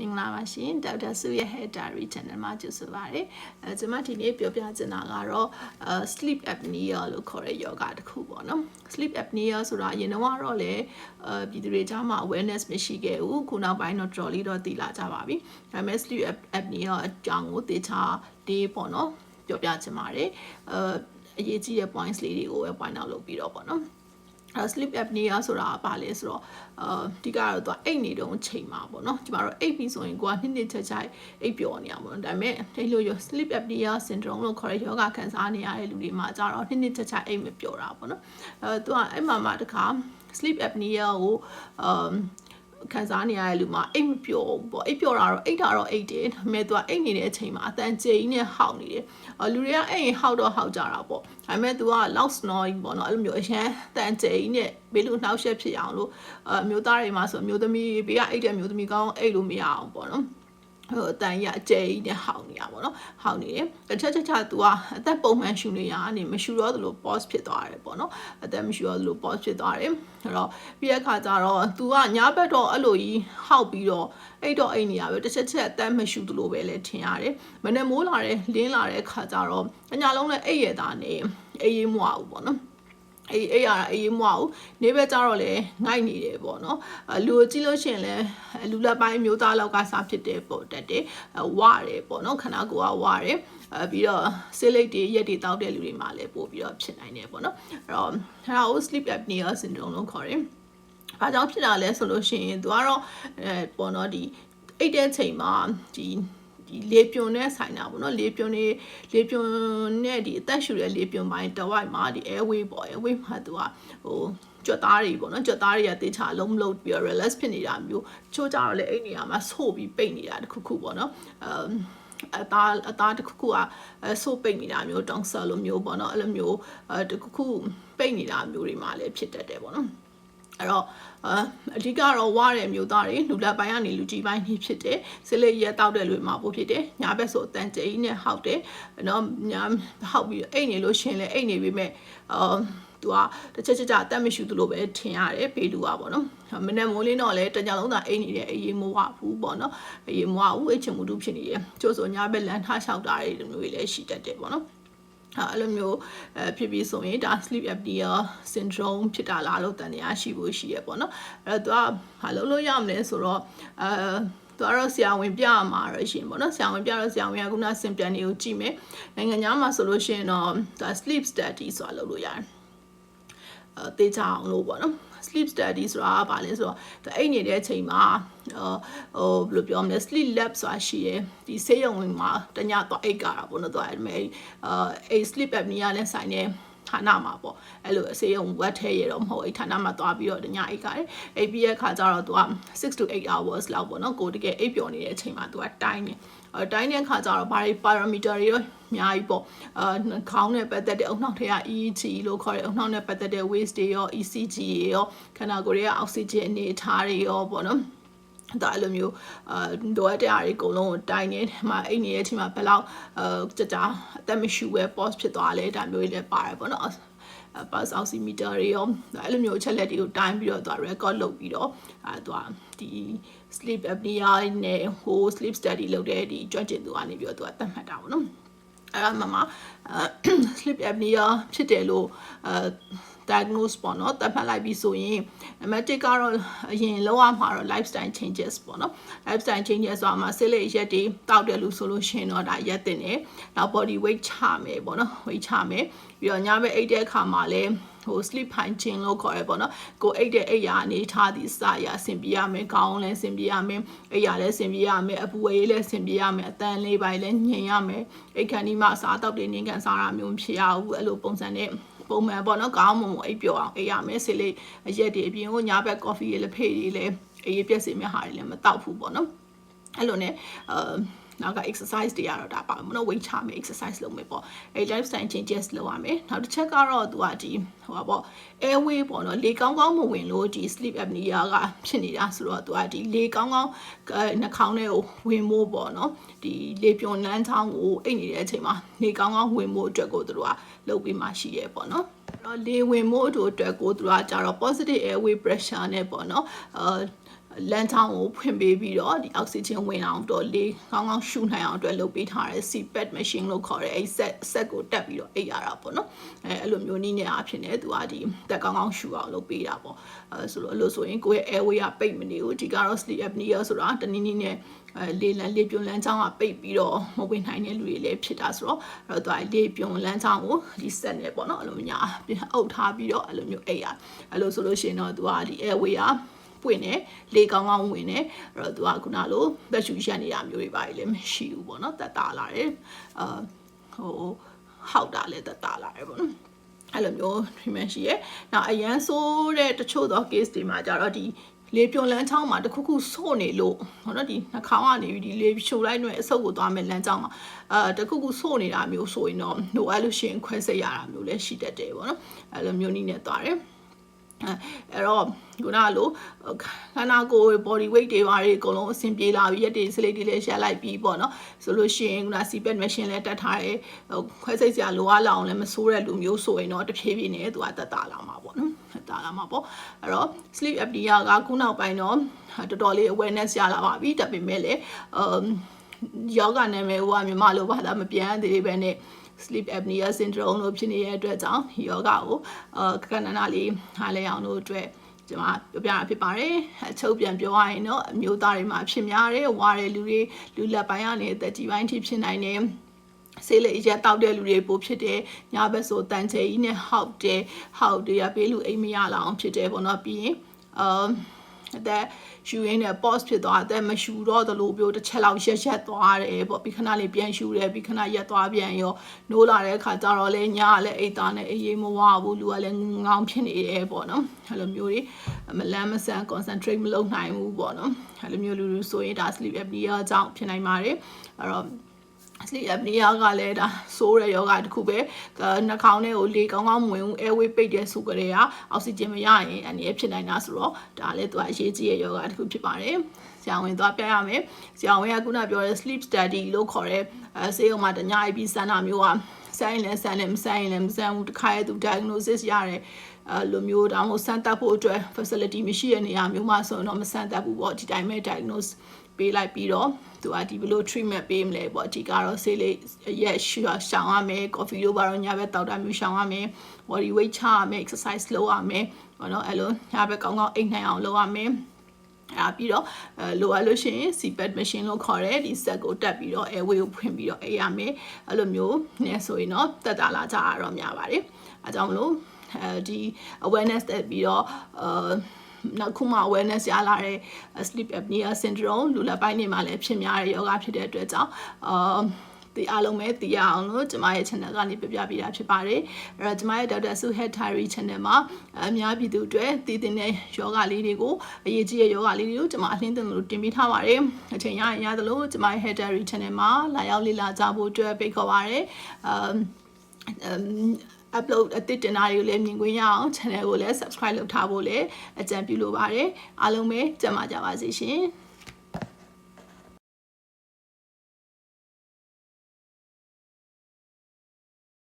မင်္ဂလာပါရှင်ဒေါက်တာစုရဲ့ Hair Diary Channel မှာကြိုဆိုပါရစေအဲကျွန်မဒီနေ့ပြောပြချင်တာကတော့အဲ sleep apnea လို့ခေါ်တဲ့ yoga တစ်ခုပေါ့နော် sleep apnea ဆိုတာအရင်တော့လေအဲပြည်သူတွေကြားမှာ awareness မရှိခဲ့ဘူးခုနောက်ပိုင်းတော့ trolley တော့တည်လာကြပါပြီဒါပေမဲ့ sleep apnea အကြောင်းကိုတေချာဒီပေါ့နော်ပြောပြချင်ပါတယ်အဲအရေးကြီးတဲ့ points လေးတွေကိုပဲ point out လုပ်ပြီးတော့ပေါ့နော်အဲ sleep apnea ဆိုတာကဘာလဲဆိုတော့အာဒီကတော့သူကအိတ်နေတုံးချိန်မှာပေါ့နော်ဒီမှာတော့အိတ်ပြီးဆိုရင်ကိုကနှစ်နှစ်ချက်ချက်အိတ်ပျော်နေရမှာပေါ့ဒါပေမဲ့ဒီလိုရ sleep apnea syndrome လို့ခေါ်တဲ့ယောဂခံစားနေရတဲ့လူတွေမှာကြတော့နှစ်နှစ်ချက်ချက်အိတ်မပျော်တာပေါ့နော်အဲသူကအဲ့မှာမှတခါ sleep apnea ကိုအမ် ခံစားနေရတဲ့လူမှာအိတ်မပျော်ဘူးပေါ့အိတ်ပျော်တာတော့အိတ်တာတော့အိတ်တယ်ဒါပေမဲ့သူကအိတ်နေတဲ့အချိန်မှာအတန်ကြေကြီးနဲ့ဟောက်နေတယ်လူတွေကအဲ့ရင်ဟောက်တော့ဟောက်ကြတာပေါ့ဒါပေမဲ့သူက loud snoring ပေါ့နော်အဲ့လိုမျိုးအရန်တန်ကြေကြီးနဲ့ဘေးလူနှောက်ရှက်ဖြစ်အောင်လို့အမျိုးသားတွေမှာဆိုအမျိုးသမီးဘေးကအိတ်တဲ့မျိုးသမီးကောင်းအိတ်လို့မရအောင်ပေါ့နော် ဟိုအတန်ရအကျဲကြီးနဲ့ဟောင်းနေတာပေါ့နော်ဟောင်းနေတယ်တစ်ချက်ချက်ချက် तू ကအသက်ပုံမှန်ရှူနေရအနေမရှူတော့သလို pause ဖြစ်သွားတယ်ပေါ့နော်အသက်မရှူတော့သလို pause ဖြစ်သွားတယ်အဲ့တော့ပြီးတဲ့အခါကျတော့ तू ကညာဘက်တော့အဲ့လိုကြီးဟောက်ပြီးတော့အဲ့တော့အိတ်နေရပဲတစ်ချက်ချက်အသက်မရှူသလိုပဲလဲထင်ရတယ်မနေ့မိုးလာတယ်လင်းလာတဲ့အခါကျတော့အညာလုံးနဲ့အိတ်ရတာနေအေးရေးမွားဘူးပေါ့နော် အေးအေးရတာအေးမွားဘူးနေဘက်ကျတော့လေငိုက်နေတယ်ပေါ့နော်လူကိုကြည့်လို့ရှိရင်လည်းလူလက်ပိုင်းမျိုးသားလောက်ကစားဖြစ်တယ်ပေါ့တက်တယ်ဝရတယ်ပေါ့နော်ခန္ဓာကိုယ်ကဝရတယ်အဲပြီးတော့ဆေးလိပ်တွေရက်တွေတောက်တဲ့လူတွေမှာလည်းပို့ပြီးတော့ဖြစ်နိုင်တယ်ပေါ့နော်အဲ့တော့ဒါကို sleep apnea syndrome လို့ခေါ်တယ်ဘာကြောင့်ဖြစ်တာလဲဆိုလို့ရှိရင်သူကတော့အဲပေါ့နော်ဒီအိတ်တဲ့ချိန်မှာဒီ ဒီလေပြွန်နဲ့ဆိုင်တာပေါ့နော်လေပြွန်နေလေပြွန်နဲ့ဒီအသက်ရှူတဲ့လေပြွန်ပိုင်းတဝိုက်မှာဒီ airway ပေါ့ airway မှာသူကဟိုကြွက်သားတွေပေါ့နော်ကြွက်သားတွေကတေချာလုံးမလုံးပြီးတော့ relax ဖြစ်နေတာမျိုးချိုးကြတော့လေအဲ့နေရာမှာဆို့ပြီးပိတ်နေတာတခုခုပေါ့နော်အမ်အသားအသားတစ်ခုခုကဆိုးပိတ်နေတာမျိုးတောင်ဆာလိုမျိုးပေါ့နော်အဲ့လိုမျိုးအဲတစ်ခုခုပိတ်နေတာမျိုးတွေမှာလည်းဖြစ်တတ်တယ်ပေါ့နော် အဲ့တော့အဓိကတော့ဝါတဲ့မျိုးသားတွေလူလက်ပိုင်းကနေလူကြီးပိုင်းနေဖြစ်တယ်စလိရက်တောက်တဲ့လူမှာပို့ဖြစ်တယ်ညာဘက်ဆိုအတန်ကျိနဲ့ဟောက်တယ်နော်ညာဟောက်ပြီးအိတ်နေလို့ရှင်လဲအိတ်နေပြီမဲ့အာသူကတစ်ချက်ချက်ကြအသက်မရှူသလိုပဲထင်ရတယ်ပေလူကပေါ့နော်မနေ့မိုးလေးတော့လည်းတကြလုံးသာအိတ်နေတယ်အေးမိုးဝဘူးပေါ့နော်အေးမိုးဝဘူးအချင်မှုတူဖြစ်နေတယ်ကျို့ဆိုညာဘက်လန်ထားလျှောက်တာတွေမျိုးတွေလည်းရှိတတ်တယ်ပေါ့နော် အဲ့လိုမျိုးအဲဖြစ်ပြီးဆိုရင်ဒါ sleep apnea syndrome ဖြစ်တာလားလို့တန်တရားရှိဖို့ရှိရပေါ့နော်အဲ့တော့သူကဘာလုပ်လို့ရမလဲဆိုတော့အဲသူကတော့ဆရာဝန်ပြရမှာရရှင်ပေါ့နော်ဆရာဝန်ပြတော့ဆရာဝန်ကခုန symptom တွေကိုကြည့်မယ်နိုင်ငံခြားမှာဆိုလို့ရှိရင်တော့ဒါ sleep study ဆိုတာလုပ်လို့ရတယ်အဲတေးချအောင်လို့ပေါ့နော် sleep study ဆိုတာကဘာလဲဆိုတော့အိတ်နေတဲ့အချိန်မှာဟိုဘယ်လိုပြောမလဲ sleep lab ဆိုတာရှိရယ်ဒီဆေးရုံဝင်မှာတညတော့အိတ်ကြတာပေါ့နော်သူအဲ့မဲ့အဲအိတ် sleep apnea နဲ့ဆိုင်တဲ့ ဌာနမှာပေါ့အဲ့လိုအစေရုံဝက်ထဲရတော့မဟုတ်အဲ့ဌာနမှာသွားပြီးတော့ညအိတ်ကတယ်အိတ်ပြီးရဲ့ခါကျတော့သူက6 to 8 hours လောက်ပေါ့နော်ကိုတကယ်အိတ်ပျော်နေတဲ့အချိန်မှာသူကတိုင်းနေအဲတိုင်းတဲ့ခါကျတော့ဘာတွေ parameter တွေရောအများကြီးပေါ့အာခေါင်းနဲ့ပတ်သက်တဲ့အုံနှောက်ထဲက EEG လို့ခေါ်တဲ့အုံနှောက်နဲ့ပတ်သက်တဲ့ waste တွေရော ECG တွေရောခန္ဓာကိုယ်ရဲ့အောက်ဆီဂျင်အနေအထားတွေရောပေါ့နော် ဒါအဲ့လိုမျိုးအာလိုအပ်တဲ့အရာတွေအကုန်လုံးကိုတိုင်းနေမှာအိတ်နေတဲ့အချိန်မှာဘယ်လောက်အာကြကြအသက်မရှူပဲ pause ဖြစ်သွားလဲဒါမျိုးတွေလည်းပါတယ်ပေါ့နော် pulse oximeter တွေရောအဲ့လိုမျိုးအချက်လက်တွေကိုတိုင်းပြီးတော့သူ record လုပ်ပြီးတော့အဲသူဒီ sleep apnea နဲ့ဟို sleep study လုပ်တဲ့ဒီကျွမ်းကျင်သူကနေပြီးတော့သူကသတ်မှတ်တာပေါ့နော်အဲ့ဒါမှမှ sleep apnea ဖြစ်တယ်လို့အဲ diagnose ပေါ့နော်သတ်မှတ်လိုက်ပြီဆိုရင်နံပါတ်1ကတော့အရင်လောက်ရမှာတော့ lifestyle changes ပေါ့နော် lifestyle changes ဆိုတာမှာဆေးလိပ်ရက်တွေတောက်တယ်လို့ဆိုလို့ရှိရင်တော့ဒါရက်တင်တယ်နောက် body weight ချမယ်ပေါ့နော် weight ချမယ်ပြီးတော့ညဘက်အိတ်တဲ့အခါမှာလည်းဟို sleep hygiene လို့ခေါ်ရပေါ့နော်ကိုအိတ်တဲ့အိတ်ရာအနေထားသည်စရဆင်ပြရမယ်ခေါင်းလည်းဆင်ပြရမယ်အိတ်ရာလည်းဆင်ပြရမယ်အပူဝေးလည်းဆင်ပြရမယ်အတန်လေးပိုင်းလည်းညင်ရမယ်အိတ်ခန္ဒီမှာစားတောက်တွေနင်းကန်စားတာမျိုးဖြစ်ရဘူးအဲ့လိုပုံစံနဲ့ ပုံမှန်ပေါ့နော်ကောင်းမွန်မွန်အိပ်ပျော်အောင်အိပ်ရမယ်ဆေးလေးအရက်တွေအပြင်ကိုညာဘက်ကော်ဖီတွေလည်းဖေးတွေလည်းအေးပြက်စီမဲ့ဟာတွေလည်းမတောက်ဘူးပေါ့နော်အဲ့လိုနဲ့အာ နောက်က exercise တွေကတော့ဒါပါမနော် weight ချမယ် exercise လုပ်မယ်ပေါ့အဲ lifestyle changes လုပ်ရမယ်နောက်တစ်ချက်ကတော့သူကဒီဟိုပါပေါ့ airway ပေါ့နော်လေကောင်းကောင်းမဝင်လို့ဒီ sleep apnea ကဖြစ်နေတာဆိုတော့သူကဒီလေကောင်းကောင်းနှာခေါင်းထဲကိုဝင်မို့ပေါ့နော်ဒီလေပြွန်လန်းချောင်းကိုအိတ်နေတဲ့အချိန်မှာလေကောင်းကောင်းဝင်မို့အတွက်ကိုသူတို့ကလုပ်ပြီးမှရှိရဲပေါ့နော်တော့လေဝင်မို့အတွက်ကိုသူကကြတော့ positive airway pressure နဲ့ပေါ့နော်အာ လမ်းချောင်းကိုဖွင့်ပေးပြီးတော့ဒီအောက်ဆီဂျင်ဝင်အောင်တော့လေကောင်းကောင်းရှူနိုင်အောင်အတွက်လုပ်ပေးထားတဲ့ CPAP machine လို့ခေါ်တဲ့အဲ့ set set ကိုတက်ပြီးတော့အိပ်ရတာပေါ့နော်အဲအဲ့လိုမျိုးနည်းနဲ့အဖြစ်နဲ့သူကဒီတက်ကောင်းကောင်းရှူအောင်လုပ်ပေးတာပေါ့အဲဆိုတော့အဲ့လိုဆိုရင်ကိုယ့်ရဲ့ airway ကပိတ်မနေဘူးဒီကတော့ sleep apnea ဆိုတာတနည်းနည်းနဲ့အဲလေလံလေပြုံလမ်းချောင်းကပိတ်ပြီးတော့မဝင်နိုင်တဲ့လူတွေလည်းဖြစ်တာဆိုတော့အဲ့တော့သူကလေပြုံလမ်းချောင်းကိုဒီ set နဲ့ပေါ့နော်အဲ့လိုမျိုးအုပ်ထားပြီးတော့အဲ့လိုမျိုးအိပ်ရအဲ့လိုဆိုလို့ရှိရင်တော့သူကဒီ airway က ပွင့်တယ်လေကောင်းကောင်းဝင်တယ်အဲ့တော့သူကခုနလိုသက်ရှူရက်နေတာမျိုးတွေပါလေမရှိဘူးပေါ့နော်တက်တာလာတယ်အာဟိုဟောက်တာလည်းတက်တာလာတယ်ပေါ့နော်အဲ့လိုမျိုး treatment ရှိရဲ။နောက်အရန်ဆိုးတဲ့တချို့သော case တွေမှာကြတော့ဒီလေပြုံလန်းချောင်းမှာတခုခုဆို့နေလို့ဟောနော်ဒီနှာခေါင်းကနေပြီးဒီလေချိုလိုက်နေအဆုပ်ကိုသွားမယ်လမ်းချောင်းမှာအာတခုခုဆို့နေတာမျိုးဆိုရင်တော့ဟိုအဲ့လိုရှင်ခွဲစိတ်ရတာမျိုးလည်းရှိတတ်တယ်ပေါ့နော်အဲ့လိုမျိုးနည်းနဲ့သွားတယ် အဲ့တော့ခုနကလိုခန္ဓာကိုယ် body weight တွေပါတွေအကုန်လုံးအဆင်ပြေလာပြီရက်တွေစလိတ်တွေလည်းရှက်လိုက်ပြီးပေါ့နော်ဆိုလို့ရှိရင်ခုန CPAP machine လည်းတက်ထားတယ်ခွဲစိတ်စရာလိုအပ်လောက်အောင်လည်းမဆိုးတဲ့လူမျိုးဆိုရင်တော့တဖြည်းဖြည်းနဲ့သူကတက်တာလာမှာပေါ့နော်တက်တာလာမှာပေါ့အဲ့တော့ sleep apnea ကခုနောက်ပိုင်းတော့တော်တော်လေး awareness ရလာပါပြီဒါပေမဲ့လည်းအမ်ယောဂနာမည်ဟိုကမြန်မာလိုဘာသာမပြန်သေးပဲနဲ့ sleep apnea syndrome လို့ဖြစ်နေတဲ့အတွက်ကြောင့်ယောဂကိုအာခဏနာလေးဟားလဲအောင်လို့အတွက်ကျွန်မပြောပြတာဖြစ်ပါတယ်အချုပ်ပြန်ပြောရရင်တော့အမျိုးသားတွေမှာဖြစ်များတယ်ဝါတဲ့လူတွေလူလက်ပိုင်းကနေအသက်ကြီးပိုင်းထိဖြစ်နိုင်တယ်ဆေးလိပ်ရက်တောက်တဲ့လူတွေပိုဖြစ်တယ်ညဘက်ဆိုတန်ချေကြီးနဲ့ဟောက်တယ်ဟောက်တယ်ရပေးလူအိမ်မရလောက်အောင်ဖြစ်တယ်ပေါ့နော်ပြီးရင်အာ အသက်ရှူရင်းနဲ့ pause ဖြစ်သွားအသက်မရှူတော့သလိုမျိုးတစ်ချက်လောက်ရက်ရက်သွားတယ်ပေါ့ပြီးခဏလေးပြန်ရှူတယ်ပြီးခဏရက်သွားပြန်ရောနိုးလာတဲ့အခါကျတော့လေညကလည်းအိတ်သားနဲ့အေးအေးမဝဘူးလူကလည်းငောင်းဖြစ်နေတယ်ပေါ့နော်အဲ့လိုမျိုးတွေမလန်းမဆန် concentrate မလုပ်နိုင်ဘူးပေါ့နော်အဲ့လိုမျိုးလူလူဆိုရင်ဒါ sleep apnea ကြောင့်ဖြစ်နိုင်ပါတယ်အဲ့တော့ sleep apnea ကလည်းဒါဆိုးတဲ့ယောဂတစ်ခုပဲနှာခေါင်းထဲကိုလေကောင်းကောင်းမဝင်ဘူး airway ပိတ်တဲ့ဆိုကြတဲ့ကအောက်ဆီဂျင်မရရင်အနေနဲ့ဖြစ်နိုင်တာဆိုတော့ဒါလည်းသူကအရေးကြီးတဲ့ယောဂတစ်ခုဖြစ်ပါတယ်ဆရာဝန်သွားပြရမယ်ဆရာဝန်ကခုနပြောတဲ့ sleep study လို့ခေါ်တဲ့အဲဆေးရုံမှာတညအိပ်ပြီးစမ်းတာမျိုးကဆိုင်လဲဆန်လဲမဆိုင်လဲမဆန်ဘူးတခါရဲ့သူ diagnosis ရတယ်အဲလိုမျိုးဒါမှမဟုတ်စမ်းသပ်ဖို့အတွက် facility မရှိတဲ့နေရာမျိုးမှာဆိုရင်တော့မစမ်းသပ်ဘူးပေါ့ဒီတိုင်းပဲ diagnose ပေးလိုက်ပြီးတော့ သူကဒီဘလို့ treatment ပေးမလဲပေါ့အဓိကတော့ဆေးလေးရက်ရှူရှောင်ရမယ် coffee လို့ပါတော့ညဘက်တောက်တာမျိုးရှောင်ရမယ် body weight ချရမယ် exercise လုပ်ရမယ်ဟောနော်အဲ့လိုညဘက်ကောင်းကောင်းအိတ်နိုင်အောင်လုပ်ရမယ်အဲ့ပြီးတော့လိုအပ်လို့ရှိရင် CPAP machine လို့ခေါ်တဲ့ဒီ set ကိုတက်ပြီးတော့ airway ကိုဖွင့်ပြီးတော့အေးရမယ်အဲ့လိုမျိုးနဲ့ဆိုရင်တော့တက်တာလာကြရတော့များပါတယ်အဲကြောင့်မလို့အဲဒီ awareness တက်ပြီးတော့အာ နောက်ခုမှ awareness ရလာတဲ့ sleep apnea syndrome လူလက်ပိုင်းတွေမှာလည်းဖြစ်များတဲ့ယောဂဖြစ်တဲ့အတွက်ကြောင့်အာဒီအားလုံးပဲသိရအောင်လို့ကျမရဲ့ channel ကနေပြပြပေးတာဖြစ်ပါတယ်အဲ့တော့ကျမရဲ့ Dr. Su Head Diary channel မှာအများပြည်သူတွေတည်တင်တဲ့ယောဂလေးတွေကိုအရေးကြီးတဲ့ယောဂလေးတွေကိုကျမအလင်းတင်လို့တင်ပေးထားပါတယ်အချိန်ရရင်ရသလိုကျမရဲ့ Head Diary channel မှာလာရောက်လေ့လာကြဖို့အတွက်ဖိတ်ခေါ်ပါတယ်အမ် upload အသစ်တင်တာတွေကိုလည်းမြင်ခွင့်ရအောင် channel ကိုလည်း subscribe လုပ်ထားဖို့လည်းအကြံပြုလိုပါတယ်အားလုံးပဲကြံပါကြပါစေရှင်